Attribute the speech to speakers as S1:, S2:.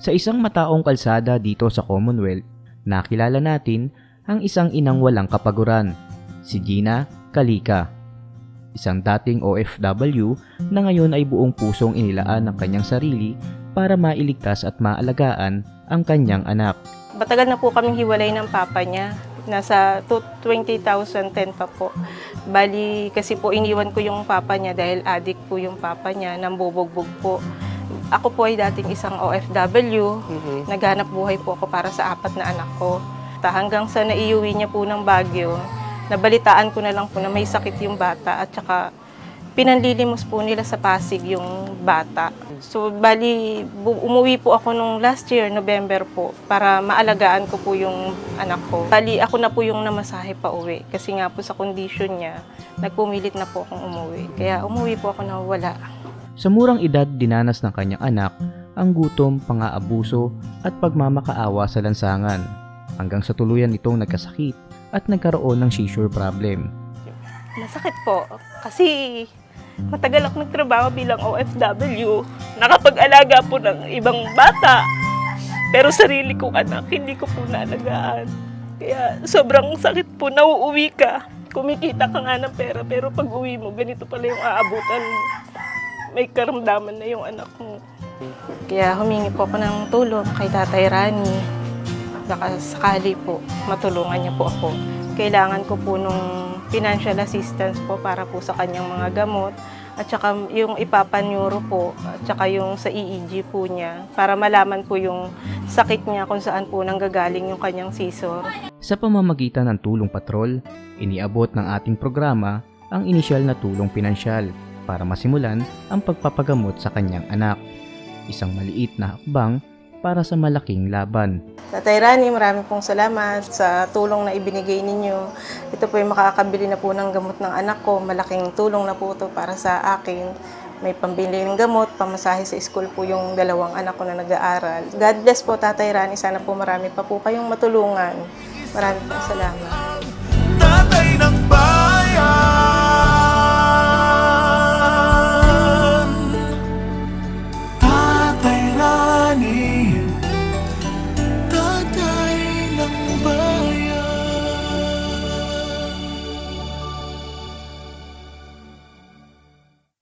S1: Sa isang mataong kalsada dito sa Commonwealth, nakilala natin ang isang inang walang kapaguran, si Gina Kalika. Isang dating OFW na ngayon ay buong pusong inilaan ng kanyang sarili para mailigtas at maalagaan ang kanyang anak.
S2: Matagal na po kaming hiwalay ng papa niya. Nasa to- 2010 pa po. Bali, kasi po iniwan ko yung papa niya dahil addict po yung papa niya, nambubugbog po. Ako po ay dating isang OFW. Naghanap buhay po ako para sa apat na anak ko. Ta hanggang sa naiuwi niya po ng Baguio, nabalitaan ko na lang po na may sakit yung bata at saka pinanlilimos po nila sa Pasig yung bata. So, bali, umuwi po ako nung last year, November po, para maalagaan ko po yung anak ko. Bali, ako na po yung namasahe pa uwi. Kasi nga po sa condition niya, nagpumilit na po akong umuwi. Kaya umuwi po ako na wala.
S1: Sa murang edad dinanas ng kanyang anak ang gutom, pang-aabuso at pagmamakaawa sa lansangan hanggang sa tuluyan itong nagkasakit at nagkaroon ng seizure problem.
S2: Masakit po. Kasi matagal ako nagtrabaho bilang OFW. Nakapag-alaga po ng ibang bata. Pero sarili kong anak, hindi ko po naalagaan. Kaya sobrang sakit po, nauuwi ka. Kumikita ka nga ng pera, pero pag uwi mo, ganito pala yung aabutan mo. May karamdaman na yung anak mo. Kaya humingi po ako ng tulong kay Tatay Rani. Baka sakali po, matulungan niya po ako. Kailangan ko po nung financial assistance po para po sa kanyang mga gamot at saka yung ipapanyuro po at saka yung sa EEG po niya para malaman po yung sakit niya kung saan po nanggagaling yung kanyang seizure.
S1: Sa pamamagitan ng tulong patrol, iniabot ng ating programa ang inisyal na tulong pinansyal para masimulan ang pagpapagamot sa kanyang anak. Isang maliit na hakbang para sa malaking laban.
S2: Tatay Rani, marami pong salamat sa tulong na ibinigay ninyo. Ito po yung makakabili na po ng gamot ng anak ko. Malaking tulong na po ito para sa akin. May pambili ng gamot, pamasahe sa school po yung dalawang anak ko na nag-aaral. God bless po, Tatay Rani. Sana po marami pa po kayong matulungan. Marami pong salamat.